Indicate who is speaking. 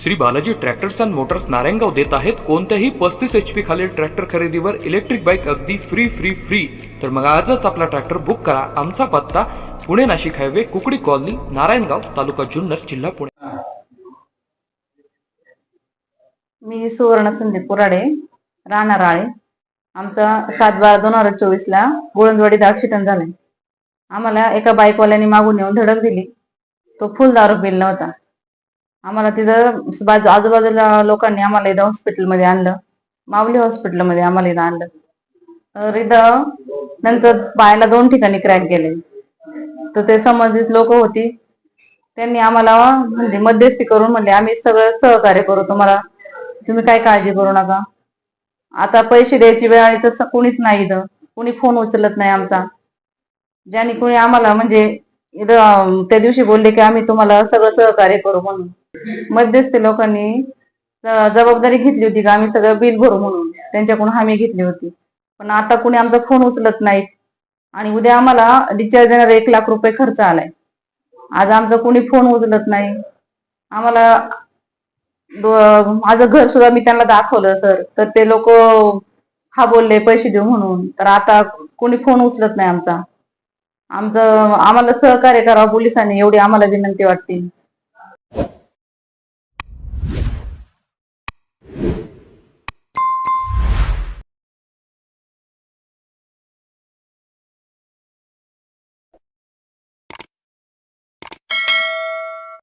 Speaker 1: Shri Balaji tractors and motors Narayangaon देत आहेत. कोणत्याही पस्तीस एच पी खालील ट्रॅक्टर खरेदीवर इलेक्ट्रिक बाईक अगदी फ्री फ्री फ्री तर मग आजच आपला ट्रॅक्टर बुक करा. आमचा पत्ता पुणे नाशिक हायवे कुकडी कॉलनी नारायणगाव तालुका जुन्नर जिल्हा पुणे.
Speaker 2: मी सुवर्ण संदीप कुराडे राहणार आळे आमचा सात बारा दोन हजार चोवीस ला गोळंदवाडीत ऍक्सिडेंट झालाय. आम्हाला एका बाईकवाल्याने मागून येऊन धडक दिली. तो फुल दारू पिल नव्हता. आम्हाला तिथं बाजू आजूबाजूला लोकांनी आम्हाला इथं हॉस्पिटलमध्ये आणलं. माऊली हॉस्पिटलमध्ये आम्हाला इथं आणलं. तर इथं नंतर पायाला दोन ठिकाणी क्रॅक गेले तर ते संबंधित लोक होती. त्यांनी आम्हाला म्हणजे मध्यस्थी करून म्हणले आम्ही सगळं सहकार्य करू. तुम्हाला तुम्ही काय काळजी करू नका. आता पैसे द्यायची वेळ आली तसं कुणीच नाही इथं. कुणी फोन उचलत नाही आमचा. ज्याने कुणी आम्हाला म्हणजे त्या दिवशी बोलले की आम्ही तुम्हाला सगळं सहकार्य करू म्हणून. मध्यस्थी लोकांनी जबाबदारी घेतली होती का आम्ही सगळं बिल भरू म्हणून. त्यांच्याकडून हमी घेतली होती. पण आता कुणी आमचा फोन उचलत नाही आणि उद्या आम्हाला डिस्चार्ज देणारा एक लाख रुपये खर्च आलाय. आज आमचा कोणी फोन उचलत नाही. आम्हाला माझं घर सुद्धा मी त्यांना दाखवलं सर. तर ते लोक हा बोलले पैसे देऊ म्हणून. तर आता कोणी फोन उचलत नाही आमचा. आमचं आम्हाला सहकार्य करावं पोलिसांनी एवढी आम्हाला विनंती वाटते.